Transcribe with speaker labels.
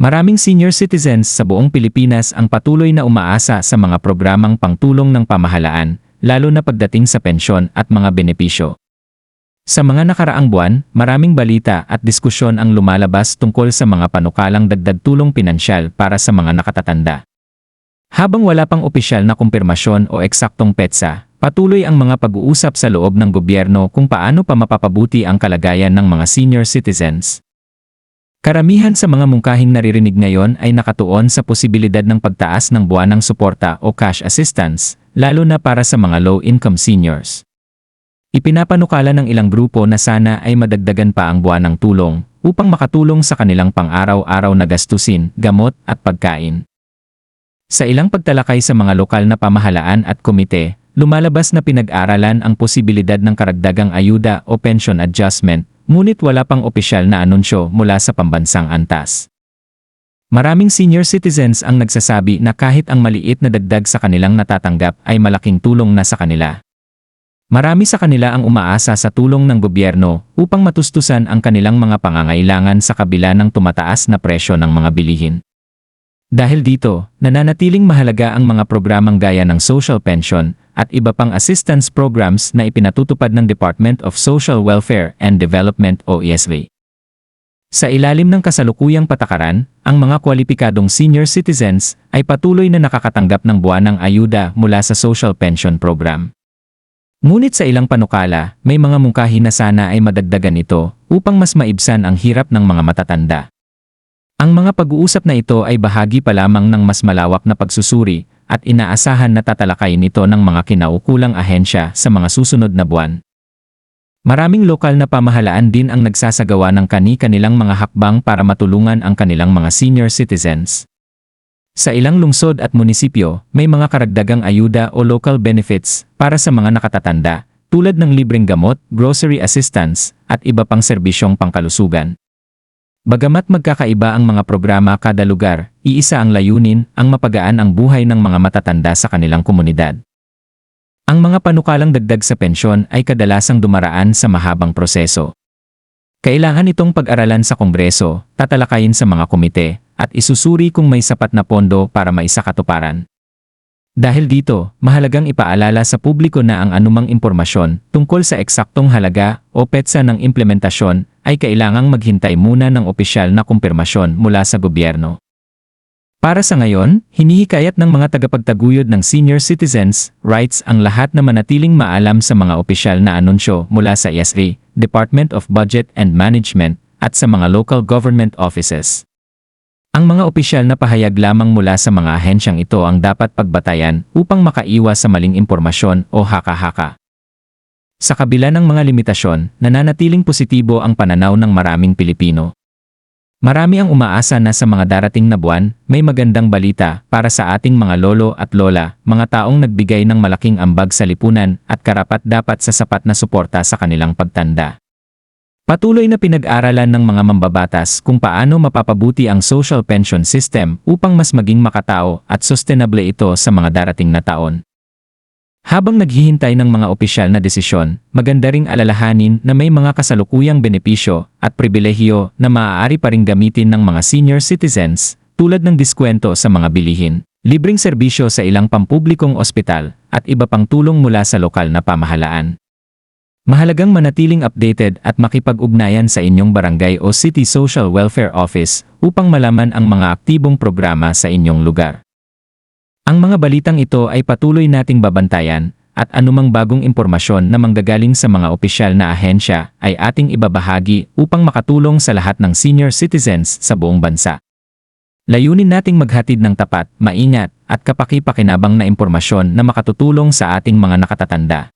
Speaker 1: Maraming senior citizens sa buong Pilipinas ang patuloy na umaasa sa mga programang pangtulong ng pamahalaan, lalo na pagdating sa pensyon at mga benepisyo. Sa mga nakaraang buwan, maraming balita at diskusyon ang lumalabas tungkol sa mga panukalang dagdag tulong pinansyal para sa mga nakatatanda. Habang wala pang opisyal na kumpirmasyon o eksaktong petsa, patuloy ang mga pag-uusap sa loob ng gobyerno kung paano pa mapapabuti ang kalagayan ng mga senior citizens. Karamihan sa mga mungkahing naririnig ngayon ay nakatuon sa posibilidad ng pagtaas ng buwanang suporta o cash assistance, lalo na para sa mga low-income seniors. Ipinapanukala ng ilang grupo na sana ay madagdagan pa ang buwanang tulong upang makatulong sa kanilang pang-araw-araw na gastusin, gamot at pagkain. Sa ilang pagtalakay sa mga lokal na pamahalaan at komite, lumalabas na pinag-aralan ang posibilidad ng karagdagang ayuda o pension adjustment ngunit wala pang opisyal na anunsyo mula sa pambansang antas. Maraming senior citizens ang nagsasabi na kahit ang maliit na dagdag sa kanilang natatanggap ay malaking tulong na sa kanila. Marami sa kanila ang umaasa sa tulong ng gobyerno upang matustusan ang kanilang mga pangangailangan sa kabila ng tumataas na presyo ng mga bilihin. Dahil dito, nananatiling mahalaga ang mga programang gaya ng social pension at iba pang assistance programs na ipinatutupad ng Department of Social Welfare and Development o ESV. Sa ilalim ng kasalukuyang patakaran, ang mga kwalipikadong senior citizens ay patuloy na nakakatanggap ng buwanang ayuda mula sa social pension program. Ngunit sa ilang panukala, may mga mungkahi na sana ay madagdagan ito upang mas maibsan ang hirap ng mga matatanda. Ang mga pag-uusap na ito ay bahagi pa lamang ng mas malawak na pagsusuri at inaasahan na tatalakayin ito ng mga kinaukulang ahensya sa mga susunod na buwan. Maraming lokal na pamahalaan din ang nagsasagawa ng kani-kanilang mga hakbang para matulungan ang kanilang mga senior citizens. Sa ilang lungsod at munisipyo, may mga karagdagang ayuda o local benefits para sa mga nakatatanda, tulad ng libreng gamot, grocery assistance, at iba pang serbisyong pangkalusugan. Bagamat magkakaiba ang mga programa kada lugar, iisa ang layunin ang mapagaan ang buhay ng mga matatanda sa kanilang komunidad. Ang mga panukalang dagdag sa pensyon ay kadalasang dumaraan sa mahabang proseso. Kailangan itong pag-aralan sa Kongreso, tatalakayin sa mga komite, at isusuri kung may sapat na pondo para maisakatuparan. Dahil dito, mahalagang ipaalala sa publiko na ang anumang impormasyon tungkol sa eksaktong halaga o petsa ng implementasyon ay kailangang maghintay muna ng opisyal na kumpirmasyon mula sa gobyerno. Para sa ngayon, hinihikayat ng mga tagapagtaguyod ng senior citizens rights ang lahat na manatiling maalam sa mga opisyal na anunsyo mula sa ESRI, Department of Budget and Management, at sa mga local government offices. Ang mga opisyal na pahayag lamang mula sa mga ahensyang ito ang dapat pagbatayan upang makaiwas sa maling impormasyon o haka-haka. Sa kabila ng mga limitasyon, nananatiling positibo ang pananaw ng maraming Pilipino. Marami ang umaasa na sa mga darating na buwan, may magandang balita para sa ating mga lolo at lola, mga taong nagbigay ng malaking ambag sa lipunan at karapat dapat sa sapat na suporta sa kanilang pagtanda. Patuloy na pinag-aralan ng mga mambabatas kung paano mapapabuti ang social pension system upang mas maging makatao at sustainable ito sa mga darating na taon. Habang naghihintay ng mga opisyal na desisyon, maganda ring alalahanin na may mga kasalukuyang benepisyo at pribilehiyo na maaari pa ring gamitin ng mga senior citizens tulad ng diskwento sa mga bilihin, libreng serbisyo sa ilang pampublikong ospital, at iba pang tulong mula sa lokal na pamahalaan. Mahalagang manatiling updated at makipag-ugnayan sa inyong barangay o City Social Welfare Office upang malaman ang mga aktibong programa sa inyong lugar. Ang mga balitang ito ay patuloy nating babantayan at anumang bagong impormasyon na manggagaling sa mga opisyal na ahensya ay ating ibabahagi upang makatulong sa lahat ng senior citizens sa buong bansa. Layunin nating maghatid ng tapat, maingat, at kapaki-pakinabang na impormasyon na makatutulong sa ating mga nakatatanda.